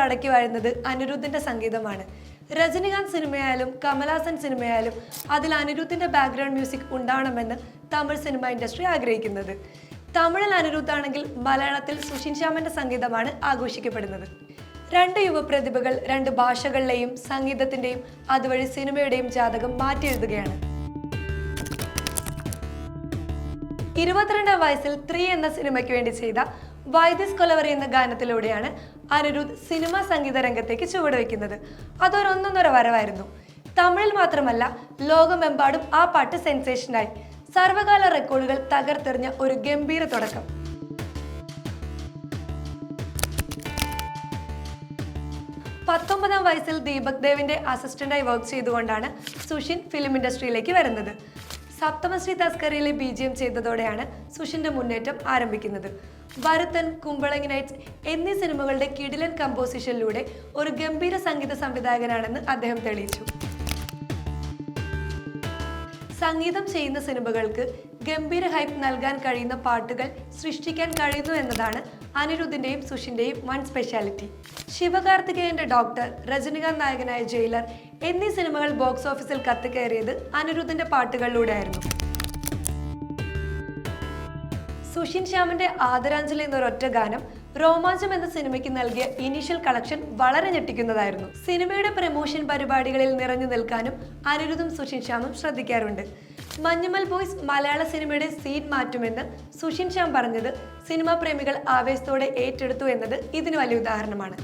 അടക്കി വാഴുന്നത് അനിരുദ്ധിന്റെ സംഗീതമാണ്. രജനികാന്ത് സിനിമയായാലും കമലഹാസൻ സിനിമയായാലും അതിൽ അനിരുദ്ധിന്റെ ബാക്ക്ഗ്രൗണ്ട് മ്യൂസിക് ഉണ്ടാവണമെന്ന് തമിഴ് സിനിമ ഇൻഡസ്ട്രി ആഗ്രഹിക്കുന്നത്. തമിഴിൽ അനിരുദ്ധാണെങ്കിൽ മലയാളത്തിൽ സുഷിൻ ശ്യാമന്റെ സംഗീതമാണ് ആഘോഷിക്കപ്പെടുന്നത്. രണ്ട് യുവപ്രതിഭകൾ രണ്ട് ഭാഷകളിലെയും സംഗീതത്തിന്റെയും അതുവഴി സിനിമയുടെയും ജാതകം മാറ്റിയെഴുതുകയാണ്. ഇരുപത്തിരണ്ടാം വയസ്സിൽ ത്രീ എന്ന സിനിമയ്ക്ക് വേണ്ടി ചെയ്ത വൈദ്യസ് കൊലവറി എന്ന ഗാനത്തിലൂടെയാണ് അനിരുദ്ധ് സിനിമാ സംഗീത രംഗത്തേക്ക് ചുവടുവെക്കുന്നത്. അതൊരൊന്നൊന്നര വരവായിരുന്നു. തമിഴിൽ മാത്രമല്ല ലോകമെമ്പാടും ആ പാട്ട് സെൻസേഷനായി. സർവകാല റെക്കോർഡുകൾ തകർത്തെറിഞ്ഞ ഒരു ഗംഭീര തുടക്കം. പത്തൊമ്പതാം വയസ്സിൽ ദീപക് ദേവിന്റെ അസിസ്റ്റന്റായി വർക്ക് ചെയ്തുകൊണ്ടാണ് സുഷിൻ ഫിലിം ഇൻഡസ്ട്രിയിലേക്ക് വരുന്നത്. സപ്തമശ്രീ തസ്കരയിലെ ബി ജി എം ചെയ്തതോടെയാണ് സുഷിന്റെ മുന്നേറ്റം ആരംഭിക്കുന്നത്. ഭരതൻ കുമ്പളങ്ങി നൈറ്റ്സ് എന്നീ സിനിമകളുടെ കിടിലൻ കമ്പോസിഷനിലൂടെ ഒരു ഗംഭീര സംഗീത സംവിധായകനാണെന്ന് അദ്ദേഹം തെളിയിച്ചു. സംഗീതം ചെയ്യുന്ന സിനിമകൾക്ക് ഗംഭീര ഹൈപ്പ് നൽകാൻ കഴിയുന്ന പാട്ടുകൾ സൃഷ്ടിക്കാൻ കഴിയുന്നു എന്നതാണ് അനിരുദ്ധിന്റെയും സുഷിന്റെയും വൺ സ്പെഷ്യാലിറ്റി ശിവകാർത്തികേയന്റെ ഡോക്ടർ രജനികാന്ത് നായകനായ ജയിലർ എന്നീ സിനിമകൾ ബോക്സ് ഓഫീസിൽ കത്തിക്കയറിയത് അനിരുദ്ധന്റെ പാട്ടുകളിലൂടെയായിരുന്നു. സുഷിൻ ശ്യാമിന്റെ ആദരാഞ്ജലി എന്നൊരൊറ്റ ഗാനം രോമാഞ്ചം എന്ന സിനിമയ്ക്ക് നൽകിയ ഇനീഷ്യൽ കളക്ഷൻ വളരെ ഞെട്ടിക്കുന്നതായിരുന്നു. സിനിമയുടെ പ്രമോഷൻ പരിപാടികളിൽ നിറഞ്ഞു നിൽക്കാനും അനിരുദ്ധും സുഷിൻ ശ്യാമും ശ്രദ്ധിക്കാറുണ്ട്. മഞ്ഞുമൽ ബോയ്സ് മലയാള സിനിമയുടെ സീൻ മാറ്റുമെന്ന് സുഷിൻ ശ്യാം പറഞ്ഞത് സിനിമാ പ്രേമികൾ ആവേശത്തോടെ ഏറ്റെടുത്തു എന്നത് ഇതിന് വലിയ ഉദാഹരണമാണ്.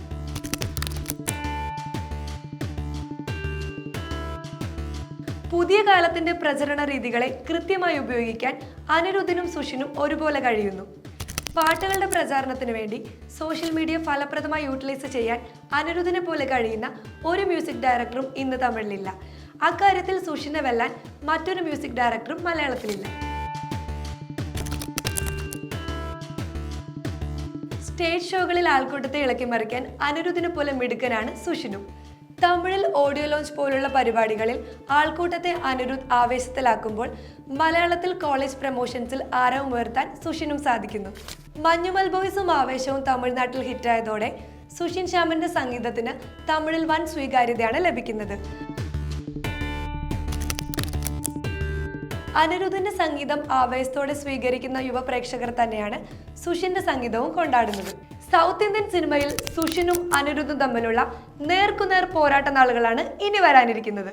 പുതിയ കാലത്തിന്റെ പ്രചരണ രീതികളെ കൃത്യമായി ഉപയോഗിക്കാൻ അനിരുദ്ധനും സുഷിനും ഒരുപോലെ കഴിയുന്നു. പാട്ടുകളുടെ പ്രചാരണത്തിന് വേണ്ടി സോഷ്യൽ മീഡിയ ഫലപ്രദമായി യൂട്ടിലൈസ് ചെയ്യാൻ അനിരുദ്ധനെ പോലെ കഴിയുന്ന ഒരു മ്യൂസിക് ഡയറക്ടറും ഇന്ന് തമിഴിലില്ല. അക്കാര്യത്തിൽ സുഷിനെ വെല്ലാൻ മറ്റൊരു മ്യൂസിക് ഡയറക്ടറും മലയാളത്തിലില്ല. സ്റ്റേജ് ഷോകളിൽ ആൾക്കൂട്ടത്തെ ഇളക്കി മറിക്കാൻ അനിരുദ്ധിനെ പോലെ മിടുക്കനാണ് സുഷിനും. തമിഴിൽ ഓഡിയോ ലോഞ്ച് പോലുള്ള പരിപാടികളിൽ ആൾക്കൂട്ടത്തെ അനിരുദ്ധ് ആവേശത്തിലാക്കുമ്പോൾ മലയാളത്തിൽ കോളേജ് പ്രമോഷൻസിൽ ആരവം ഉയർത്താൻ സുഷിനും സാധിക്കുന്നു. മഞ്ഞുമൽ ബോയ്സും ആവേശവും തമിഴ്നാട്ടിൽ ഹിറ്റായതോടെ സുഷിൻ ശ്യാമിന്റെ സംഗീതത്തിന് തമിഴിൽ വൻ സ്വീകാര്യതയാണ് ലഭിക്കുന്നത്. അനിരുദ്ധിന്റെ സംഗീതം ആവേശത്തോടെ സ്വീകരിക്കുന്ന യുവ പ്രേക്ഷകർ തന്നെയാണ് സുഷിന്റെ സംഗീതവും കൊണ്ടാടുന്നത്. സൗത്ത് ഇന്ത്യൻ സിനിമയിൽ സുഷിനും അനിരുദ്ധും തമ്മിലുള്ള നേർക്കുനേർ പോരാട്ട നാളുകളാണ് ഇനി വരാനിരിക്കുന്നത്.